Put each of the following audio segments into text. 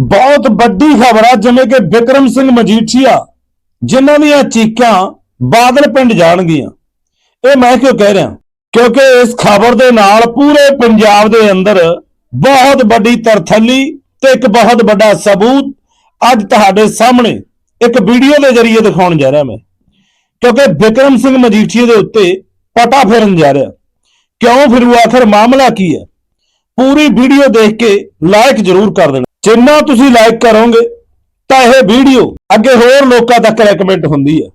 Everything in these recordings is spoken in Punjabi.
ਬਹੁਤ ਵੱਡੀ ਖਬਰ ਆ, ਜਿਵੇਂ ਕਿ ਵਿਕਰਮ ਸਿੰਘ ਮਜੀਠੀਆ, ਜਿਨ੍ਹਾਂ ਦੀਆਂ ਚੀਕਾਂ ਬਾਦਲ ਪਿੰਡ ਜਾਣਗੀਆਂ। ਇਹ ਮੈਂ ਕਿਉਂ ਕਹਿ ਰਿਹਾ? ਕਿਉਂਕਿ ਇਸ ਖਬਰ ਦੇ ਨਾਲ ਪੂਰੇ ਪੰਜਾਬ ਦੇ ਅੰਦਰ ਬਹੁਤ ਵੱਡੀ ਤਰਥੱਲੀ ਤੇ ਇੱਕ ਬਹੁਤ ਵੱਡਾ ਸਬੂਤ ਅੱਜ ਤੁਹਾਡੇ ਸਾਹਮਣੇ ਇੱਕ ਵੀਡੀਓ ਦੇ ਜ਼ਰੀਏ ਦਿਖਾਉਣ ਜਾ ਰਿਹਾ ਮੈਂ। ਕਿਉਂਕਿ ਵਿਕਰਮ ਸਿੰਘ ਮਜੀਠੀਆ ਦੇ ਉੱਤੇ ਪਟਾ ਫਿਰਨ ਜਾ ਰਿਹਾ। ਕਿਉਂ? ਫਿਰੂ ਆਖਰ ਮਾਮਲਾ ਕੀ ਹੈ? ਪੂਰੀ ਵੀਡੀਓ ਦੇਖ ਕੇ ਲਾਇਕ ਜ਼ਰੂਰ ਕਰ ਦੇਣਾ। ਜਿੰਨਾ ਤੁਸੀਂ ਲਾਈਕ ਕਰੋਗੇ, ਤਾਂ ਇਹ ਵੀਡੀਓ ਅੱਗੇ ਹੋਰ ਲੋਕਾਂ ਤੱਕ ਰეკਮੈਂਡ ਹੁੰਦੀ ਹੈ।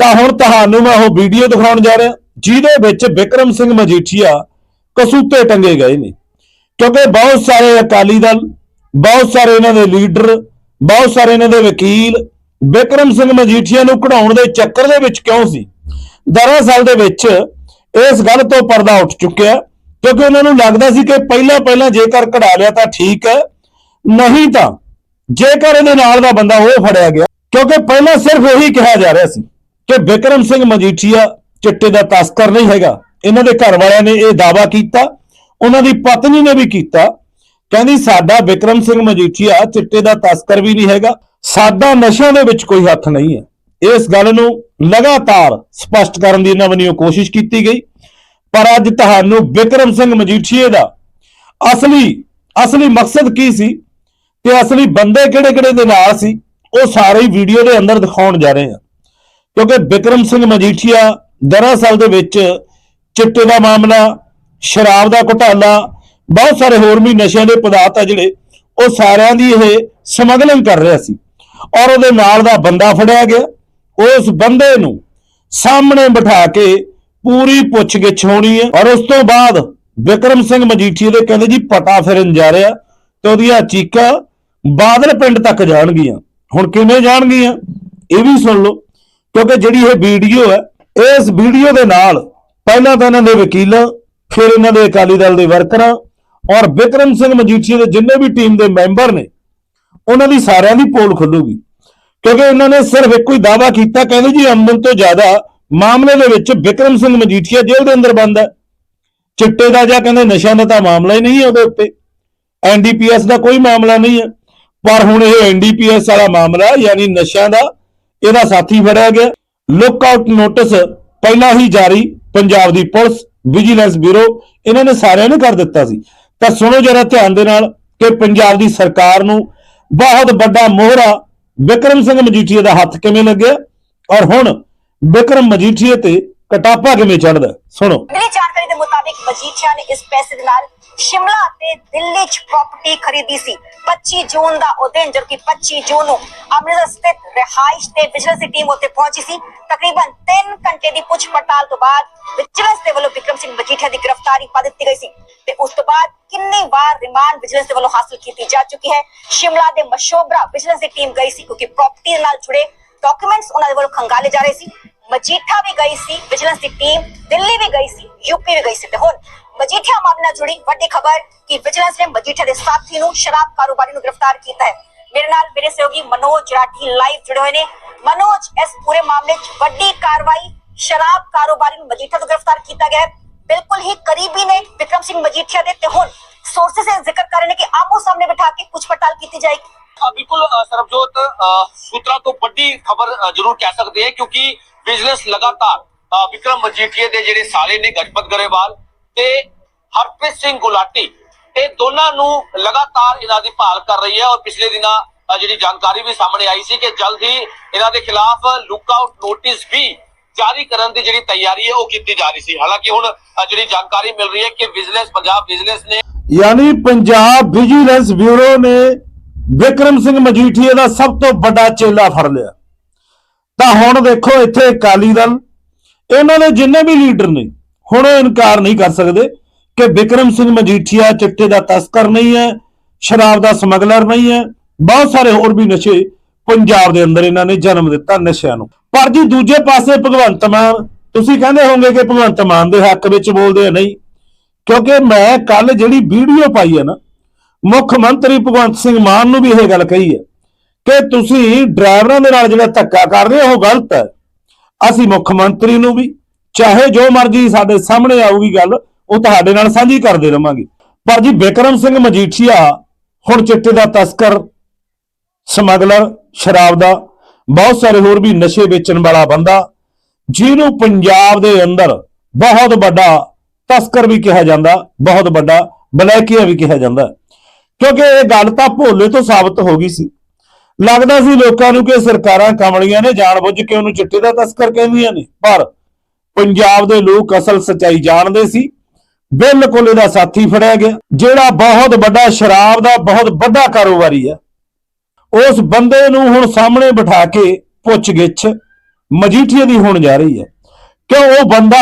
ਤਾਂ ਹੁਣ ਤੁਹਾਨੂੰ ਮੈਂ ਉਹ ਵੀਡੀਓ ਦਿਖਾਉਣ ਜਾ ਰਿਹਾ, ਜਿਹਦੇ ਵਿੱਚ ਵਿਕਰਮ ਸਿੰਘ ਮਜੀਠੀਆ ਕਸੂਤੇ ਟੰਗੇ ਗਏ ਨੇ। ਕਿਉਂਕਿ ਬਹੁਤ ਸਾਰੇ ਅਕਾਲੀ ਦਲ, ਬਹੁਤ ਸਾਰੇ ਇਹਨਾਂ ਦੇ ਲੀਡਰ, ਬਹੁਤ ਸਾਰੇ ਇਹਨਾਂ ਦੇ ਵਕੀਲ ਵਿਕਰਮ ਸਿੰਘ ਮਜੀਠੀਆ ਨੂੰ ਕਢਾਉਣ ਦੇ ਚੱਕਰ ਦੇ ਵਿੱਚ ਕਿਉਂ ਸੀ? ਦਰਅਸਲ ਦੇ ਵਿੱਚ ਇਸ ਗੱਲ ਤੋਂ ਪਰਦਾ ਉੱਠ ਚੁੱਕਿਆ, ਕਿਉਂਕਿ ਉਹਨਾਂ ਨੂੰ ਲੱਗਦਾ ਸੀ ਕਿ ਪਹਿਲਾਂ ਪਹਿਲਾਂ ਜੇਕਰ ਕਢਾ ਲਿਆ ਤਾਂ ਠੀਕ ਹੈ ਨਹੀਂ ਤਾਂ ਜੇਕਰ ਇਹਦੇ ਨਾਲ ਦਾ ਬੰਦਾ ਉਹ ਫੜਿਆ ਗਿਆ, ਕਿਉਂਕਿ ਪਹਿਲਾਂ ਸਿਰਫ ਇਹੀ ਕਿਹਾ ਜਾ ਰਿਹਾ ਸੀ ਕਿ ਵਿਕਰਮ ਸਿੰਘ ਮਜੀਠੀਆ ਚਿੱਟੇ ਦਾ ਤਸਕਰ ਨਹੀਂ ਹੈਗਾ। ਇਹਨਾਂ ਦੇ ਘਰ ਵਾਲਿਆਂ ਨੇ ਇਹ ਦਾਵਾ ਕੀਤਾ, ਉਹਨਾਂ ਦੀ ਪਤਨੀ ਨੇ ਵੀ ਕੀਤਾ। ਕਹਿੰਦੀ ਸਾਡਾ ਵਿਕਰਮ ਸਿੰਘ ਮਜੀਠੀਆ ਚਿੱਟੇ ਦਾ ਤਸਕਰ ਵੀ ਨਹੀਂ ਹੈਗਾ, ਸਾਡਾ ਨਸ਼ਿਆਂ ਦੇ ਵਿੱਚ ਕੋਈ ਹੱਥ ਨਹੀਂ ਹੈ। ਇਸ ਗੱਲ ਨੂੰ ਲਗਾਤਾਰ ਸਪਸ਼ਟ ਕਰਨ ਦੀ ਇਹਨਾਂ ਵੱਲੋਂ ਕੋਸ਼ਿਸ਼ ਕੀਤੀ ਗਈ। ਪਰ ਅੱਜ ਤੁਹਾਨੂੰ ਵਿਕਰਮ ਸਿੰਘ ਮਜੀਠੀਏ ਦਾ ਅਸਲੀ ਅਸਲੀ ਮਕਸਦ ਕੀ ਸੀ? ਤੇ ਅਸਲੀ ਬੰਦੇ ਕਿਹੜੇ ਕਿਹੜੇ ਦੇ ਨਾਲ ਸੀ, ਉਹ ਸਾਰੇ ਹੀ ਵੀਡੀਓ ਦੇ ਅੰਦਰ ਦਿਖਾਉਣ ਜਾ ਰਹੇ ਹਾਂ ਕਿਉਂਕਿ ਵਿਕਰਮ ਸਿੰਘ ਮਜੀਠੀਆ ਦਰਅਸਲ ਦੇ ਵਿੱਚ ਚਿੱਟੇ ਦਾ ਮਾਮਲਾ, ਸ਼ਰਾਬ ਦਾ ਘੁਟਾਲਾ, ਬਹੁਤ ਸਾਰੇ ਹੋਰ ਵੀ ਨਸ਼ਿਆਂ ਦੇ ਪਦਾਰਥ ਆ ਜਿਹੜੇ, ਉਹ ਸਾਰਿਆਂ ਦੀ ਇਹ ਸਮਗਲਿੰਗ ਕਰ ਰਿਹਾ ਸੀ। ਔਰ ਉਹਦੇ ਨਾਲ ਦਾ ਬੰਦਾ ਫੜਿਆ ਗਿਆ। ਉਸ ਬੰਦੇ ਨੂੰ ਸਾਹਮਣੇ ਬਿਠਾ ਕੇ ਪੂਰੀ ਪੁੱਛਗਿੱਛ ਹੋਣੀ ਹੈ। ਔਰ ਉਸ ਤੋਂ ਬਾਅਦ ਵਿਕਰਮ ਸਿੰਘ ਮਜੀਠੀਆ ਦੇ ਕਹਿੰਦੇ ਜੀ ਪਤਾ ਫਿਰਨ ਜਾ ਰਿਹਾ ਤੇ ਉਹਦੀਆਂ ਚੀਕਾਂ ਬਾਦਲ ਪਿੰਡ ਤੱਕ ਜਾਣਗੀਆਂ। ਹੁਣ ਕਿਵੇਂ ਜਾਣਗੀਆਂ? ਇਹ ਵੀ ਸੁਣ ਲਓ, ਕਿਉਂਕਿ ਜਿਹੜੀ ਇਹ ਵੀਡੀਓ ਹੈ, ਇਸ ਵੀਡੀਓ ਦੇ ਨਾਲ ਪਹਿਲਾਂ ਤਾਂ ਇਹਨਾਂ ਦੇ ਵਕੀਲਾਂ, ਫਿਰ ਇਹਨਾਂ ਦੇ ਅਕਾਲੀ ਦਲ ਦੇ ਵਰਕਰਾਂ ਔਰ ਵਿਕਰਮ ਸਿੰਘ ਮਜੀਠੀਆ ਦੇ ਜਿੰਨੇ ਵੀ ਟੀਮ ਦੇ ਮੈਂਬਰ ਨੇ, ਉਹਨਾਂ ਦੀ ਸਾਰਿਆਂ ਦੀ ਪੋਲ ਖੁੱਲੂਗੀ। ਕਿਉਂਕਿ ਇਹਨਾਂ ਨੇ ਸਿਰਫ ਇੱਕੋ ਹੀ ਦਾਵਾ ਕੀਤਾ, ਕਹਿੰਦੇ ਜੀ ਅਮਨ ਤੋਂ ਜ਼ਿਆਦਾ ਮਾਮਲੇ ਦੇ ਵਿੱਚ ਵਿਕਰਮ ਸਿੰਘ ਮਜੀਠੀਆ ਜੇਲ੍ਹ ਦੇ ਅੰਦਰ ਬੰਦ ਹੈ। ਚਿੱਟੇ ਦਾ ਜਾਂ ਕਹਿੰਦੇ ਨਸ਼ਿਆਂ ਦਾ ਤਾਂ ਮਾਮਲਾ ਹੀ ਨਹੀਂ ਹੈ ਉਹਦੇ ਉੱਤੇ। ਐਨਡੀਪੀਐਸ ਦਾ ਕੋਈ ਮਾਮਲਾ ਨਹੀਂ ਹੈ। ਪਰ ਹੁਣ ਇਹ ਐਨਡੀਪੀਐਸ ਵਾਲਾ ਮਾਮਲਾ ਯਾਨੀ ਨਸ਼ਿਆਂ ਦਾ, ਇਹਦਾ ਸਾਥੀ ਫੜਿਆ ਗਿਆ। ਲੁੱਕ ਆਊਟ ਨੋਟਿਸ ਪਹਿਲਾਂ ਹੀ ਜਾਰੀ, ਪੰਜਾਬ ਦੀ ਪੁਲਿਸ ਵਿਜੀਲੈਂਸ ਬਿਊਰੋ ਇਹਨਾਂ ਨੇ ਸਾਰਿਆਂ ਨੇ ਕਰ ਦਿੱਤਾ ਸੀ। ਤਾਂ ਸੁਣੋ ਜਰਾ ਧਿਆਨ ਦੇ ਨਾਲ ਕਿ ਪੰਜਾਬ ਦੀ ਸਰਕਾਰ ਨੂੰ ਬਹੁਤ ਵੱਡਾ ਮੋਹਰਾ ਵਿਕਰਮ ਸਿੰਘ ਮਜੀਠੀਆ ਦਾ ਹੱਥ ਕਿਵੇਂ ਲੱਗਿਆ ਔਰ ਹੁਣ ਵਿਕਰਮ ਮਜੀਠੀਆ ਤੇ ਕਟਾਪਾ ਕਿਵੇਂ ਚੜਦਾ ਸੁਣੋ। ਮਿਲੀ ਜਾਣਕਾਰੀ ਦੇ ਮੁਤਾਬਿਕ ਮਜੀਠੀਆ ਨੇ ਇਸ ਪੈਸੇ ਦੇ ਨਾਲ ਸ਼ਿਮਲਾ ਤੇ ਦਿੱਲੀ 'ਚ ਪ੍ਰਾਪਰਟੀ ਖਰੀਦੀ ਸੀ। 25 ਜੂਨ ਦਾ ਉਹ ਦਿਨ ਜਦੋਂ 25 ਜੂਨ ਨੂੰ ਅੰਮ੍ਰਿਤਸਰ ਸਥਿਤ ਰਿਹਾਇਸ਼ ਤੇ ਵਿਜੀਲੈਂਸ ਦੀ ਟੀਮ ਉੱਤੇ ਪਹੁੰਚੀ ਸੀ, ਤਕਰੀਬਨ 3 ਘੰਟੇ ਦੀ ਪੁੱਛ ਪੜਤਾਲ ਤੋਂ ਬਾਅਦ ਵਿਜੀਲੈਂਸ ਦੇ ਵੱਲੋਂ ਵਿਕਰਮ ਸਿੰਘ ਮਜੀਠੀਆ ਦੀ ਗ੍ਰਿਫਤਾਰੀ ਪਾ ਦਿੱਤੀ ਗਈ ਸੀ ਤੇ ਉਸ ਤੋਂ ਬਾਅਦ ਕਿੰਨੀ ਵਾਰ ਰਿਮਾਂਡ ਵਿਜੀਲੈਂਸ ਦੇ ਵੱਲੋਂ ਹਾਸਲ ਕੀਤੀ ਜਾ ਚੁੱਕੀ ਹੈ, ਸ਼ਿਮਲਾ ਦੇ ਮਸ਼ੋਬਰਾ ਵਿਜੀਲੈਂਸ ਦੀ ਟੀਮ ਗਈ ਸੀ ਕਿਉਂਕਿ ਪ੍ਰਾਪਰਟੀ ਦੇ ਨਾਲ ਜੁੜੇ ਡਾਕੂਮੈਂਟਸ ਉਹਨਾਂ ਦੇ ਵੱਲੋਂ ਖੰਗਾਲੇ ਜਾ ਰਹੇ ਸੀ, ਮਜੀਠਾ ਵੀ ਗਈ ਸੀ, ਵਿਜੀਲੈਂਸ ਦੀ ਟੀਮ ਦਿੱਲੀ ਵੀ ਗਈ ਸੀ ਯੂਪੀ ਵੀ ਗਈ ਸੀ ਤੇ ਹੁਣ ਮਜੀਠਾ ਮਾਮਲੇ ਨਾਲ ਜੁੜੀ ਵੱਡੀ ਖਬਰ ਕਿ ਵਿਜੀਲੈਂਸ ਨੇ ਮਜੀਠਾ ਦੇ ਸਾਥੀ ਨੂੰ ਸ਼ਰਾਬ ਕਾਰੋਬਾਰੀ ਨੂੰ ਗ੍ਰਿਫਤਾਰ ਕੀਤਾ ਹੈ ਮੇਰੇ ਨਾਲ ਮੇਰੇ ਸਹਿਯੋਗੀ ਮਨੋਜ ਰਾਠੀ ਲਾਈਵ ਜੁੜੇ ਹੋਏ ਨੇ ਮਨੋਜ ਇਸ ਪੂਰੇ ਮਾਮਲੇ 'ਚ ਵੱਡੀ ਕਾਰਵਾਈ ਸ਼ਰਾਬ ਕਾਰੋਬਾਰੀ ਨੂੰ ਮਜੀਠਾ ਤੋਂ ਗ੍ਰਿਫਤਾਰ ਕੀਤਾ ਗਿਆ ਹੈ ਬਿਲਕੁਲ ਹੀ ਕਰੀਬੀ ਨੇ ਵਿਕਰਮ ਸਿੰਘ ਮਜੀਠੀਆ ਦੇ ਤੇ ਹੁਣ ਸੋਰਸਸ ਇਹ ਜ਼ਿਕਰ ਕਰ ਰਹੇ ਨੇ ਕਿ ਆਪੋ ਸਾਹਮਣੇ ਬਿਠਾ ਕੇ ਕੁਝ ਪੜਤਾਲ ਕੀਤੀ ਜਾਏਗੀ ਹਾਂ ਬਿਲਕੁਲ ਅ, ਸਰਬਜੋਤ ਅ, ਸੂਤਰਾਂ ਤੋਂ ਵੱਡੀ ਖਬਰ ਅ, ਜ਼ਰੂਰ ਕਹਿ ਸਕਦੇ ਹਾਂ ਕਿਉਂਕਿ ਬਿਜ਼ਨਸ ਲਗਾਤਾਰ ਅ, ਵਿਕਰਮ ਮਜੀਠੀਏ ਦੇ ਤੇ ਹਰਪ੍ਰੀਤ ਸਿੰਘ ਗੁਲਾਟੀ, ਇਹ ਦੋਨਾਂ ਨੂੰ ਲਗਾਤਾਰ ਇਹਨਾਂ ਦੀ ਭਾਲ ਕਰ ਰਹੀ ਹੈ ਔਰ ਪਿਛਲੇ ਦਿਨਾਂ ਜਿਹੜੀ ਜਾਣਕਾਰੀ ਵੀ ਸਾਹਮਣੇ ਆਈ ਸੀ ਕਿ ਜਲਦ ਹੀ ਇਹਨਾਂ ਦੇ ਖਿਲਾਫ ਲੁੱਕ ਨੋਟਿਸ ਵੀ ਜਾਰੀ ਕਰਨ ਦੀ ਜਿਹੜੀ ਤਿਆਰੀ ਹੈ ਉਹ ਕੀਤੀ ਜਾ ਰਹੀ ਸੀ। ਹਾਲਾਂਕਿ ਹੁਣ ਜਿਹੜੀ ਜਾਣਕਾਰੀ ਮਿਲ ਰਹੀ ਹੈ ਕਿ ਵਿਜੀਲੈਂਸ ਪੰਜਾਬ ਵਿਜੀਲੈਂਸ ਨੇ ਯਾਨੀ ਪੰਜਾਬ ਵਿਜੀਲੈਂਸ ਬਿਊਰੋ ਨੇ ਵਿਕਰਮ ਸਿੰਘ ਮਜੀਠੀਆ ਦਾ ਸਭ ਤੋਂ ਵੱਡਾ ਚੇਲਾ ਫੜ ਲਿਆ। ਤਾਂ ਹੁਣ ਦੇਖੋ ਇੱਥੇ ਅਕਾਲੀ ਦਲ, ਇਹਨਾਂ ਦੇ ਜਿੰਨੇ ਵੀ ਲੀਡਰ ਨੇ ਹੁਣ ਉਹ ਇਨਕਾਰ ਨਹੀਂ ਕਰ ਸਕਦੇ ਕਿ ਵਿਕਰਮ ਸਿੰਘ ਮਜੀਠੀਆ ਚਿੱਟੇ ਦਾ ਤਸਕਰ ਨਹੀਂ ਹੈ, ਸ਼ਰਾਬ ਦਾ ਸਮਗਲਰ ਨਹੀਂ ਹੈ, ਬਹੁਤ ਸਾਰੇ ਹੋਰ ਵੀ ਨਸ਼ੇ ਪੰਜਾਬ ਦੇ ਅੰਦਰ ਇਹਨਾਂ ਨੇ ਜਨਮ ਦਿੱਤਾ ਨਸ਼ਿਆਂ ਨੂੰ। ਪਰ ਜੀ ਦੂਜੇ ਪਾਸੇ ਭਗਵੰਤ ਮਾਨ, ਤੁਸੀਂ ਕਹਿੰਦੇ ਹੋਵੋਗੇ ਕਿ ਭਗਵੰਤ ਮਾਨ ਦੇ ਹੱਕ ਵਿੱਚ ਬੋਲਦੇ ਨਹੀਂ? ਕਿਉਂਕਿ ਮੈਂ ਕੱਲ ਜਿਹੜੀ ਵੀਡੀਓ ਪਾਈ ਹੈ ਨਾ, ਮੁੱਖ ਮੰਤਰੀ ਭਗਵੰਤ ਸਿੰਘ ਮਾਨ ਨੂੰ ਵੀ ਇਹ ਗੱਲ ਕਹੀ ਹੈ ਕਿ ਤੁਸੀਂ ਡਰਾਈਵਰਾਂ ਦੇ ਨਾਲ ਜਿਹੜਾ ਧੱਕਾ ਕਰ ਰਹੇ ਹੋ, ਉਹ ਗਲਤ ਹੈ। ਅਸੀਂ ਮੁੱਖ ਮੰਤਰੀ ਨੂੰ ਵੀ ਚਾਹੇ ਜੋ ਮਰਜ਼ੀ ਸਾਡੇ ਸਾਹਮਣੇ ਆਊਗੀ ਗੱਲ, ਉਹ ਤੁਹਾਡੇ ਨਾਲ ਸਾਂਝੀ ਕਰਦੇ ਰਵਾਂਗੇ। ਪਰ ਜੀ ਬਿਕਰਮ ਸਿੰਘ ਮਜੀਠੀਆ ਹੁਣ ਚਿੱਟੇ ਦਾ ਤਸਕਰ, ਸਮਗਲਰ, ਸ਼ਰਾਬ ਦਾ, ਬਹੁਤ ਸਾਰੇ ਹੋਰ ਵੀ ਨਸ਼ੇ ਵੇਚਣ ਵਾਲਾ ਬੰਦਾ, ਜਿਹਨੂੰ ਪੰਜਾਬ ਦੇ ਅੰਦਰ ਬਹੁਤ ਵੱਡਾ ਤਸਕਰ ਵੀ ਕਿਹਾ ਜਾਂਦਾ, ਬਹੁਤ ਵੱਡਾ ਬਲੈਕੀਆ ਵੀ ਕਿਹਾ ਜਾਂਦਾ। ਕਿਉਂਕਿ ਇਹ ਗੱਲ ਤਾਂ ਭੋਲੇ ਤੋਂ ਸਾਬਤ ਹੋ ਗਈ ਸੀ। ਲੱਗਦਾ ਸੀ ਲੋਕਾਂ ਨੂੰ ਕਿ ਸਰਕਾਰਾਂ ਕਮਲੀਆਂ ਨੇ, ਜਾਣਬੁੱਝ ਕੇ ਉਹਨੂੰ ਚਿੱਟੇ ਦਾ ਤਸਕਰ ਕਹਿੰਦੀਆਂ ਨੇ। ਪਰ ਪੰਜਾਬ ਦੇ ਲੋਕ ਅਸਲ ਸਚਾਈ ਜਾਣਦੇ ਸੀ। ਬਿਲਕੁਲ ਇਹਦਾ ਸਾਥੀ ਫੜਿਆ ਗਿਆ। ਜਿਹੜਾ ਬਹੁਤ ਵੱਡਾ ਸ਼ਰਾਬ ਦਾ ਬਹੁਤ ਵੱਡਾ ਕਾਰੋਬਾਰੀ ਹੈ, ਉਸ ਬੰਦੇ ਨੂੰ ਹੁਣ ਸਾਹਮਣੇ ਬਿਠਾ ਕੇ ਪੁੱਛਗਿੱਛ ਮਜੀਠੀਆ ਦੀ ਹੋਣ ਜਾ ਰਹੀ ਹੈ। ਕਿਉਂ ਉਹ ਬੰਦਾ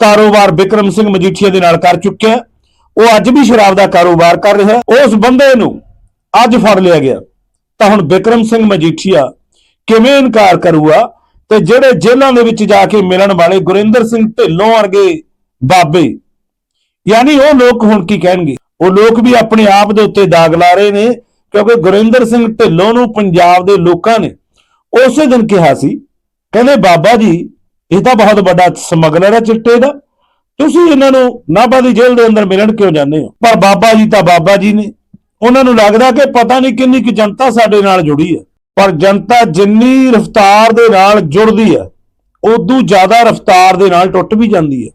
ਕਾਰੋਬਾਰ ਵਿਕਰਮ ਸਿੰਘ ਮਜੀਠੀਆ ਦੇ ਨਾਲ ਕਰ ਚੁੱਕਿਆ ਉਹ ਅੱਜ ਵੀ ਸ਼ਰਾਬ ਦਾ ਕਾਰੋਬਾਰ ਕਰ ਰਿਹਾ ਉਸ ਬੰਦੇ ਨੂੰ ਅੱਜ ਫੜ ਲਿਆ ਗਿਆ। ਤਾਂ ਹੁਣ ਵਿਕਰਮ ਸਿੰਘ ਮਜੀਠੀਆ ਕਿਵੇਂ ਇਨਕਾਰ ਕਰੂਗਾ? ਤੇ ਜਿਹੜੇ ਜੇਲ੍ਹਾਂ ਦੇ ਵਿੱਚ ਜਾ ਕੇ ਮਿਲਣ ਵਾਲੇ ਗੁਰਿੰਦਰ ਸਿੰਘ ਢਿੱਲੋਂ ਵਰਗੇ ਬਾਬੇ, ਯਾਨੀ ਉਹ ਲੋਕ ਹੁਣ ਕੀ ਕਹਿਣਗੇ? ਉਹ ਲੋਕ ਵੀ ਆਪਣੇ ਆਪ ਦੇ ਉੱਤੇ ਦਾਗ ਲਾ ਰਹੇ ਨੇ, ਕਿਉਂਕਿ ਗੁਰਿੰਦਰ ਸਿੰਘ ਢਿੱਲੋਂ ਨੂੰ ਪੰਜਾਬ ਦੇ ਲੋਕਾਂ ਨੇ ਉਸੇ ਦਿਨ ਕਿਹਾ ਸੀ, ਕਹਿੰਦੇ ਬਾਬਾ ਜੀ, ਇਹ ਤਾਂ ਬਹੁਤ ਵੱਡਾ ਸਮਗਲਰ ਹੈ ਚਿੱਟੇ ਦਾ, ਤੁਸੀਂ ਇਹਨਾਂ ਨੂੰ ਨਾਭਾ ਦੀ ਜੇਲ੍ਹ ਦੇ ਅੰਦਰ ਮਿਲਣ ਕਿਉਂ ਜਾਂਦੇ ਹੋ? ਪਰ ਬਾਬਾ ਜੀ ਤਾਂ ਬਾਬਾ ਜੀ ਨੇ, ਉਹਨਾਂ ਨੂੰ ਲੱਗਦਾ ਕਿ ਪਤਾ ਨਹੀਂ ਕਿੰਨੀ ਕੁ ਜਨਤਾ ਸਾਡੇ ਨਾਲ ਜੁੜੀ ਹੈ। ਪਰ ਜਨਤਾ ਜਿੰਨੀ ਰਫ਼ਤਾਰ ਦੇ ਨਾਲ ਜੁੜਦੀ ਹੈ, ਉਦੋਂ ਜ਼ਿਆਦਾ ਰਫ਼ਤਾਰ ਦੇ ਨਾਲ ਟੁੱਟ ਵੀ ਜਾਂਦੀ ਹੈ।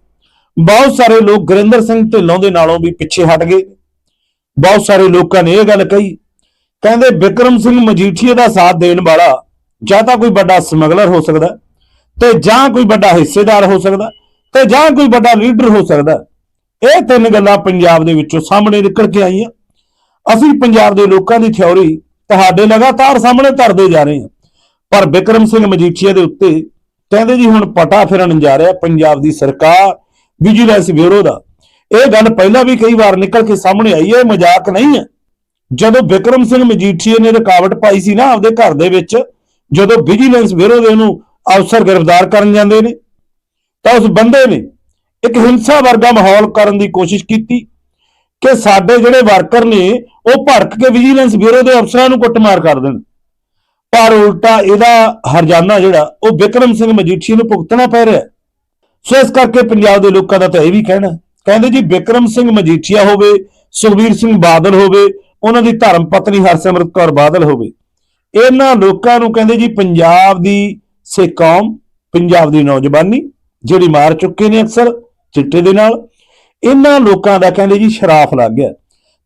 ਬਹੁਤ ਸਾਰੇ ਲੋਕ ਗੁਰਿੰਦਰ ਸਿੰਘ ਢਿੱਲੋਂ ਦੇ ਨਾਲੋਂ ਵੀ ਪਿੱਛੇ ਹਟ ਗਏ। ਬਹੁਤ ਸਾਰੇ ਲੋਕਾਂ ਨੇ ਇਹ ਗੱਲ ਕਹੀ, ਕਹਿੰਦੇ ਵਿਕਰਮ ਸਿੰਘ ਮਜੀਠੀਏ ਦਾ ਸਾਥ ਦੇਣ ਵਾਲਾ ਜਾਂ ਤਾਂ ਕੋਈ ਵੱਡਾ ਸਮਗਲਰ ਹੋ ਸਕਦਾ ਤੇ ਜਾਂ ਕੋਈ ਵੱਡਾ ਹਿੱਸੇਦਾਰ ਹੋ ਸਕਦਾ ਤੇ ਜਾਂ ਕੋਈ ਵੱਡਾ ਲੀਡਰ ਹੋ ਸਕਦਾ। ਇਹ ਤਿੰਨ ਗੱਲਾਂ ਪੰਜਾਬ ਦੇ ਵਿੱਚੋਂ ਸਾਹਮਣੇ ਨਿਕਲ ਕੇ ਆਈਆਂ। ਅਸੀਂ ਪੰਜਾਬ ਦੇ ਲੋਕਾਂ ਦੀ ਥਿਉਰੀ ਤੁਹਾਡੇ ਲਗਾਤਾਰ ਸਾਹਮਣੇ ਧਰਦੇ ਜਾ ਰਹੇ ਹਾਂ। ਪਰ ਵਿਕਰਮ ਸਿੰਘ ਮਜੀਠੀਆ ਦੇ ਉੱਤੇ ਕਹਿੰਦੇ ਜੀ ਹੁਣ ਪਟਾ ਫਿਰਨ ਜਾ ਰਿਹਾ ਪੰਜਾਬ ਦੀ ਸਰਕਾਰ ਵਿਜੀਲੈਂਸ ਬਿਊਰੋ ਦਾ। ਇਹ ਗੱਲ ਪਹਿਲਾਂ ਵੀ ਕਈ ਵਾਰ ਨਿਕਲ ਕੇ ਸਾਹਮਣੇ ਆਈ ਹੈ, ਇਹ ਮਜ਼ਾਕ ਨਹੀਂ ਹੈ। ਜਦੋਂ ਵਿਕਰਮ ਸਿੰਘ ਮਜੀਠੀਆ ਨੇ ਰੁਕਾਵਟ ਪਾਈ ਸੀ ਨਾ ਆਪਦੇ ਘਰ ਦੇ ਵਿੱਚ, ਜਦੋਂ ਵਿਜੀਲੈਂਸ ਬਿਊਰੋ ਦੇ ਉਹਨੂੰ ਅਫਸਰ ਗ੍ਰਿਫਤਾਰ ਕਰਨ ਜਾਂਦੇ ਨੇ, ਤਾਂ ਉਸ ਬੰਦੇ ਨੇ ਇੱਕ ਹਿੰਸਾ ਵਰਗਾ ਮਾਹੌਲ ਕਰਨ ਦੀ ਕੋਸ਼ਿਸ਼ ਕੀਤੀ। ਕਿ ਸਾਡੇ ਜਿਹੜੇ ਵਰਕਰ ਨੇ, ਉਹ ਭੜਕ ਕੇ ਵਿਜੀਲੈਂਸ ਬਿਊਰੋ ਦੇ ਅਫਸਰਾਂ ਨੂੰ ਕੁੱਟਮਾਰ ਕਰ ਦੇਣ। ਪਰ ਉਲਟਾ ਇਹਦਾ ਹਰਜਾਨਾ ਜਿਹੜਾ, ਉਹ ਵਿਕਰਮ ਸਿੰਘ ਮਜੀਠੀਆ ਨੂੰ ਭੁਗਤਣਾ ਪੈ ਰਿਹਾ। ਸੋ ਇਸ ਕਰਕੇ ਪੰਜਾਬ ਦੇ ਲੋਕਾਂ ਦਾ ਤਾਂ ਇਹ ਵੀ ਕਹਿਣਾ ਕਹਿੰਦੇ ਜੀ, ਵਿਕਰਮ ਸਿੰਘ ਮਜੀਠੀਆ ਹੋਵੇ, ਸੁਖਬੀਰ ਸਿੰਘ ਬਾਦਲ ਹੋਵੇ, ਉਹਨਾਂ ਦੀ ਧਰਮ ਪਤਨੀ ਹਰਸਿਮਰਤ ਕੌਰ ਬਾਦਲ ਹੋਵੇ। ਇਹਨਾਂ ਲੋਕਾਂ ਨੂੰ ਕਹਿੰਦੇ ਜੀ, ਪੰਜਾਬ ਦੀ ਸੇ ਕੌਮ, ਪੰਜਾਬ ਦੀ ਨੌਜਵਾਨੀ, ਜਿਹੜੀ ਮਾਰ ਚੁੱਕੇ ਨੇ ਅਕਸਰ, ਚਿੱਟੇ ਦੇ ਨਾਲ ਇਹਨਾਂ ਲੋਕਾਂ ਦਾ ਕਹਿੰਦੇ ਜੀ ਸ਼ਰਾਫ ਲੱਗ ਗਿਆ।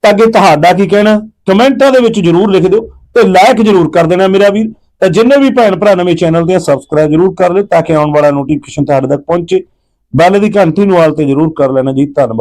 ਤਾਂ ਅੱਗੇ ਤੁਹਾਡਾ ਕੀ ਕਹਿਣਾ? ਕਮੈਂਟਾਂ ਦੇ ਵਿੱਚ ਜਰੂਰ ਲਿਖ ਦਿਓ ਤੇ ਲਾਈਕ ਜਰੂਰ ਕਰ ਦੇਣਾ ਮੇਰਾ ਵੀਰ। ਤਾਂ ਜਿੰਨੇ ਵੀ ਭੈਣ ਭਰਾ ਨਵੇਂ ਚੈਨਲ ਤੇ ਸਬਸਕ੍ਰਾਈਬ ਜਰੂਰ ਕਰ ਲਿਓ ਤਾਂ ਕਿ ਆਉਣ ਵਾਲਾ ਨੋਟੀਫਿਕੇਸ਼ਨ ਤੁਹਾਡੇ ਤੱਕ ਪਹੁੰਚੇ। ਬੈਲ ਦੀ ਘੰਟੀ ਨੂੰ ਆਲ ਤੇ ਜਰੂਰ ਕਰ ਲੈਣਾ ਜੀ। ਧੰਨਵਾਦ।